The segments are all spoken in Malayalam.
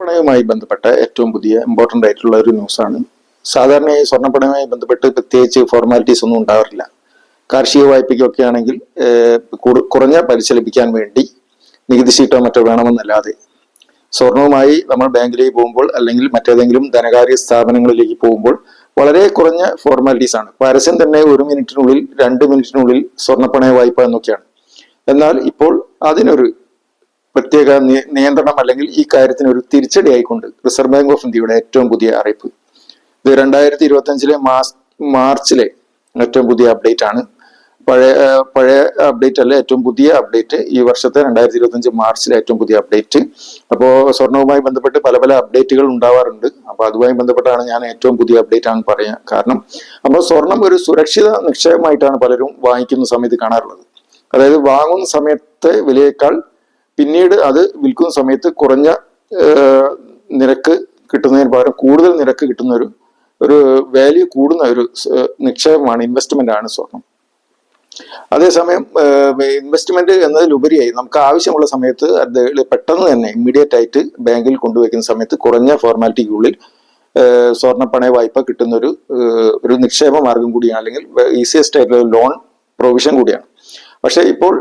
പണയവുമായി ബന്ധപ്പെട്ട ഏറ്റവും പുതിയ ഇമ്പോർട്ടന്റ് ആയിട്ടുള്ള ഒരു ന്യൂസാണ് സാധാരണയായി സ്വർണപ്പണയവുമായി ബന്ധപ്പെട്ട് പ്രത്യേകിച്ച് ഫോർമാലിറ്റീസ് ഒന്നും ഉണ്ടാവാറില്ല. കാർഷിക വായ്പയ്ക്കൊക്കെ ആണെങ്കിൽ കുറഞ്ഞ പലിശ ലഭിക്കാൻ വേണ്ടി നികുതി ശീട്ടോ മറ്റോ വേണമെന്നല്ലാതെ സ്വർണവുമായി നമ്മൾ ബാങ്കിലേക്ക് പോകുമ്പോൾ അല്ലെങ്കിൽ മറ്റേതെങ്കിലും ധനകാര്യ സ്ഥാപനങ്ങളിലേക്ക് പോകുമ്പോൾ വളരെ കുറഞ്ഞ ഫോർമാലിറ്റീസ് ആണ്. പരസ്യം തന്നെ ഒരു മിനിറ്റിനുള്ളിൽ രണ്ട് മിനിറ്റിനുള്ളിൽ സ്വർണപ്പണയ വായ്പ എന്നൊക്കെയാണ്. എന്നാൽ ഇപ്പോൾ അതിനൊരു പ്രത്യേക നിയന്ത്രണം അല്ലെങ്കിൽ ഈ കാര്യത്തിന് ഒരു തിരിച്ചടി ആയിക്കൊണ്ട് റിസർവ് ബാങ്ക് ഓഫ് ഇന്ത്യയുടെ ഏറ്റവും പുതിയ അറിയിപ്പ്. ഇത് രണ്ടായിരത്തി ഇരുപത്തി അഞ്ചിലെ മാസ് മാർച്ചിലെ ഏറ്റവും പുതിയ അപ്ഡേറ്റ് ആണ്. പഴയ പഴയ അപ്ഡേറ്റ് അല്ല ഏറ്റവും പുതിയ അപ്ഡേറ്റ് ഈ വർഷത്തെ രണ്ടായിരത്തി ഇരുപത്തി അഞ്ച് മാർച്ചിലെ ഏറ്റവും പുതിയ അപ്ഡേറ്റ് അപ്പോൾ സ്വർണവുമായി ബന്ധപ്പെട്ട് പല പല അപ്ഡേറ്റുകൾ ഉണ്ടാവാറുണ്ട്. അപ്പൊ അതുമായി ബന്ധപ്പെട്ടാണ് ഞാൻ ഏറ്റവും പുതിയ അപ്ഡേറ്റ് ആണ് പറയാൻ കാരണം അപ്പോൾ സ്വർണം ഒരു സുരക്ഷിത നിക്ഷേപമായിട്ടാണ് പലരും വാങ്ങിക്കുന്ന സമയത്ത് കാണാറുള്ളത്. അതായത് വാങ്ങുന്ന സമയത്തെ വിലയേക്കാൾ പിന്നീട് അത് വിൽക്കുന്ന സമയത്ത് കുറഞ്ഞ നിരക്ക് കിട്ടുന്നതിന് പകരം കൂടുതൽ നിരക്ക് കിട്ടുന്ന ഒരു ഒരു വാല്യൂ കൂടുന്ന ഒരു നിക്ഷേപമാണ് ഇൻവെസ്റ്റ്മെന്റ് ആണ് സ്വർണം അതേസമയം ഇൻവെസ്റ്റ്മെന്റ് എന്നതിലുപരിയായി നമുക്ക് ആവശ്യമുള്ള സമയത്ത് അത് പെട്ടെന്ന് തന്നെ ഇമ്മീഡിയറ്റ് ആയിട്ട് ബാങ്കിൽ കൊണ്ടുവയ്ക്കുന്ന സമയത്ത് കുറഞ്ഞ ഫോർമാലിറ്റിക്കുള്ളിൽ സ്വർണ പണയ വായ്പ കിട്ടുന്ന ഒരു ഒരു നിക്ഷേപ മാർഗം കൂടിയാണ് അല്ലെങ്കിൽ ഈസിയസ്റ്റ് ആയിട്ടുള്ള ലോൺ പ്രൊവിഷൻ കൂടിയാണ്. പക്ഷേ ഇപ്പോൾ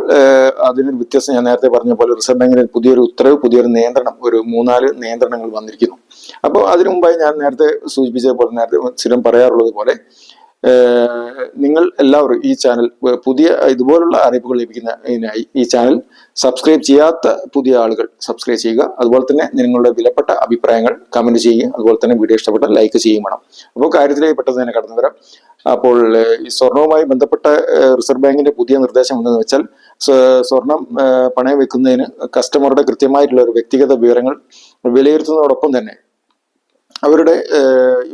അതിനൊരു വ്യത്യസ്തം ഞാൻ നേരത്തെ പറഞ്ഞ പോലെ റിസർവ് ബാങ്കിന് പുതിയൊരു ഉത്തരവ് പുതിയൊരു നിയന്ത്രണം ഒരു മൂന്നാൽ നിയന്ത്രണങ്ങൾ വന്നിരിക്കുന്നു. അപ്പോൾ അതിനു മുമ്പായി ഞാൻ നേരത്തെ സൂചിപ്പിച്ച പോലെ നേരത്തെ സ്ഥിരം പറയാറുള്ളത് പോലെ നിങ്ങൾ എല്ലാവരും ഈ ചാനൽ പുതിയ ഇതുപോലുള്ള അറിയിപ്പുകൾ ലഭിക്കുന്നതിനായി ഈ ചാനൽ സബ്സ്ക്രൈബ് ചെയ്യാത്ത പുതിയ ആളുകൾ സബ്സ്ക്രൈബ് ചെയ്യുക. അതുപോലെ തന്നെ നിങ്ങളുടെ വിലപ്പെട്ട അഭിപ്രായങ്ങൾ കമന്റ് ചെയ്യുക. അതുപോലെ തന്നെ വീഡിയോ ഇഷ്ടപ്പെട്ട ലൈക്ക് ചെയ്യുകയും വേണം. അപ്പോൾ കാര്യത്തിലേക്ക് പെട്ടെന്ന് തന്നെ കടന്നു വരാം. അപ്പോൾ ഈ സ്വർണവുമായി ബന്ധപ്പെട്ട റിസർവ് ബാങ്കിന്റെ പുതിയ നിർദ്ദേശം എന്തെന്ന് വെച്ചാൽ സ്വർണം പണയം വെക്കുന്നതിന് കസ്റ്റമറുടെ കൃത്യമായിട്ടുള്ള ഒരു വ്യക്തിഗത വിവരങ്ങൾ വിലയിരുത്തുന്നതോടൊപ്പം തന്നെ അവരുടെ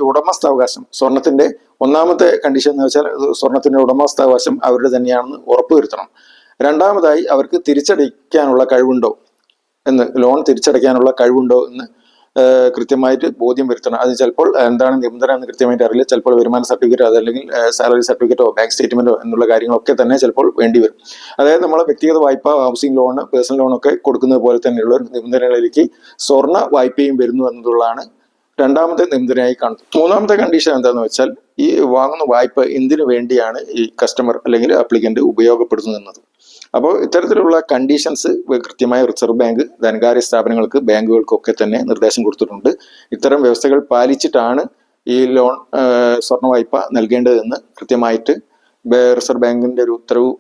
ഉടമസ്ഥാവകാശം സ്വർണത്തിന്റെ ഒന്നാമത്തെ കണ്ടീഷൻ എന്ന് വെച്ചാൽ സ്വർണത്തിന്റെ ഉടമസ്ഥാവകാശം അവരുടെ തന്നെയാണെന്ന് ഉറപ്പുവരുത്തണം. രണ്ടാമതായി അവർക്ക് തിരിച്ചടയ്ക്കാനുള്ള കഴിവുണ്ടോ എന്ന് ലോൺ തിരിച്ചടയ്ക്കാനുള്ള കഴിവുണ്ടോ എന്ന് കൃത്യമായിട്ട് ബോധ്യം വരുത്തണം. അത് ചിലപ്പോൾ എന്താണ് നിബന്ധന എന്ന് കൃത്യമായിട്ട് അറിയില്ല. ചിലപ്പോൾ വരുമാന സർട്ടിഫിക്കറ്റോ അതല്ലെങ്കിൽ സാലറി സർട്ടിഫിക്കറ്റോ ബാങ്ക് സ്റ്റേറ്റ്മെന്റോ എന്നുള്ള കാര്യങ്ങളൊക്കെ തന്നെ ചിലപ്പോൾ വേണ്ടി വരും. അതായത് നമ്മൾ വ്യക്തിഗത വായ്പ ഹൗസിംഗ് ലോൺ പേഴ്സണൽ ലോൺ ഒക്കെ കൊടുക്കുന്നത് പോലെ തന്നെയുള്ള നിബന്ധനകളിലേക്ക് സ്വർണ വായ്പയും വരുന്നു എന്നതുള്ളതാണ് രണ്ടാമത്തെ നിബന്ധനയായി കാണുന്നത്. മൂന്നാമത്തെ കണ്ടീഷൻ എന്താണെന്ന് വെച്ചാൽ ഈ വാങ്ങുന്ന വായ്പ എന്തിനു വേണ്ടിയാണ് ഈ കസ്റ്റമർ അല്ലെങ്കിൽ അപ്ലിക്കന്റ് ഉപയോഗപ്പെടുത്തുന്നത് അപ്പോൾ ഇത്തരത്തിലുള്ള കണ്ടീഷൻസ് കൃത്യമായ റിസർവ് ബാങ്ക് ധനകാര്യ സ്ഥാപനങ്ങൾക്ക് ബാങ്കുകൾക്കൊക്കെ തന്നെ നിർദ്ദേശം കൊടുത്തിട്ടുണ്ട്. ഇത്തരം വ്യവസ്ഥകൾ പാലിച്ചിട്ടാണ് ഈ ലോൺ സ്വർണ വായ്പ നൽകേണ്ടതെന്ന് കൃത്യമായിട്ട് റിസർവ് ബാങ്കിന്റെ ഒരു ഉത്തരവ്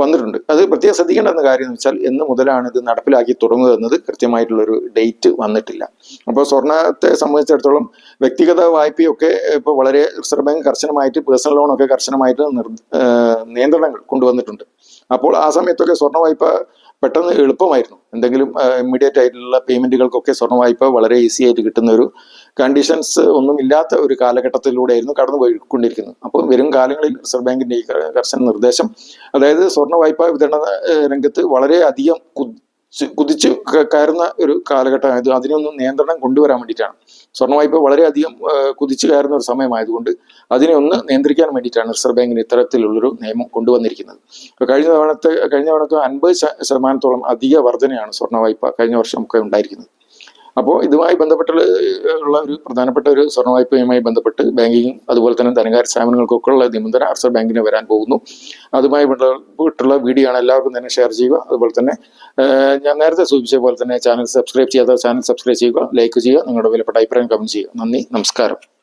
വന്നിട്ടുണ്ട്. അത് പ്രത്യേകം ശ്രദ്ധിക്കേണ്ടെന്ന കാര്യം എന്ന് വെച്ചാൽ എന്ന് മുതലാണ് ഇത് നടപ്പിലാക്കി തുടങ്ങുക എന്നത് കൃത്യമായിട്ടുള്ള ഒരു ഡേറ്റ് വന്നിട്ടില്ല. അപ്പോൾ സ്വർണത്തെ സംബന്ധിച്ചിടത്തോളം വ്യക്തിഗത വായ്പയൊക്കെ ഇപ്പോൾ വളരെ റിസർവ് ബാങ്ക് കർശനമായിട്ട് പേഴ്സണൽ ലോണൊക്കെ കർശനമായിട്ട് നിയന്ത്രണങ്ങൾ കൊണ്ടുവന്നിട്ടുണ്ട്. അപ്പോൾ ആ സമയത്തൊക്കെ സ്വർണ വായ്പ പെട്ടെന്ന് എളുപ്പമായിരുന്നു. എന്തെങ്കിലും ഇമ്മീഡിയറ്റ് ആയിട്ടുള്ള പേയ്മെന്റുകൾക്കൊക്കെ സ്വർണ വായ്പ വളരെ ഈസി ആയിട്ട് കിട്ടുന്ന ഒരു കണ്ടീഷൻസ് ഒന്നും ഇല്ലാത്ത ഒരു കാലഘട്ടത്തിലൂടെയായിരുന്നു കടന്നു പോയിക്കൊണ്ടിരിക്കുന്നത് അപ്പോൾ വരും കാലങ്ങളിൽ റിസർവ് ബാങ്കിന്റെ ഈ കർശന നിർദ്ദേശം അതായത് സ്വർണ വായ്പ വിതരണ രംഗത്ത് വളരെ അധികം കുതിച്ച് കയറുന്ന ഒരു കാലഘട്ടമായത് അതിനൊന്നും നിയന്ത്രണം കൊണ്ടുവരാൻ വേണ്ടിയിട്ടാണ്. സ്വർണ വായ്പ വളരെയധികം കുതിച്ചു കയറുന്ന ഒരു സമയമായതുകൊണ്ട് അതിനെ ഒന്ന് നിയന്ത്രിക്കാൻ വേണ്ടിയിട്ടാണ് റിസർവ് ബാങ്കിന് ഇത്തരത്തിലുള്ളൊരു നിയമം കൊണ്ടുവന്നിരിക്കുന്നത്. ഇപ്പൊ കഴിഞ്ഞ തവണത്തെ കഴിഞ്ഞ തവണത്തെ അൻപത് ശതമാനത്തോളം അധിക വർധനയാണ് സ്വർണ വായ്പ കഴിഞ്ഞ വർഷം ഒക്കെ ഉണ്ടായിരിക്കുന്നത്. അപ്പോൾ ഇതുമായി ബന്ധപ്പെട്ടുള്ള ഉള്ള ഒരു പ്രധാനപ്പെട്ട ഒരു സ്വർണ വായ്പയുമായി ബന്ധപ്പെട്ട് ബാങ്കിങ് അതുപോലെ തന്നെ ധനകാര്യ സ്ഥാപനങ്ങൾക്കൊക്കെ ഉള്ള നിബന്ധന റിസർവ് ബാങ്കിന് വരാൻ പോകുന്നു. അതുമായി ബന്ധപ്പെട്ടുള്ള വീഡിയോ ആണ് എല്ലാവർക്കും തന്നെ ഷെയർ ചെയ്യുക. അതുപോലെ തന്നെ ഞാൻ നേരത്തെ സൂചിപ്പിച്ച പോലെ തന്നെ ചാനൽ സബ്സ്ക്രൈബ് ചെയ്യാത്ത ചാനൽ സബ്സ്ക്രൈബ് ചെയ്യുക ലൈക്ക് ചെയ്യുക നിങ്ങളുടെ വിലപ്പെട്ട അഭിപ്രായം കമന്റ് ചെയ്യുക. നന്ദി നമസ്കാരം.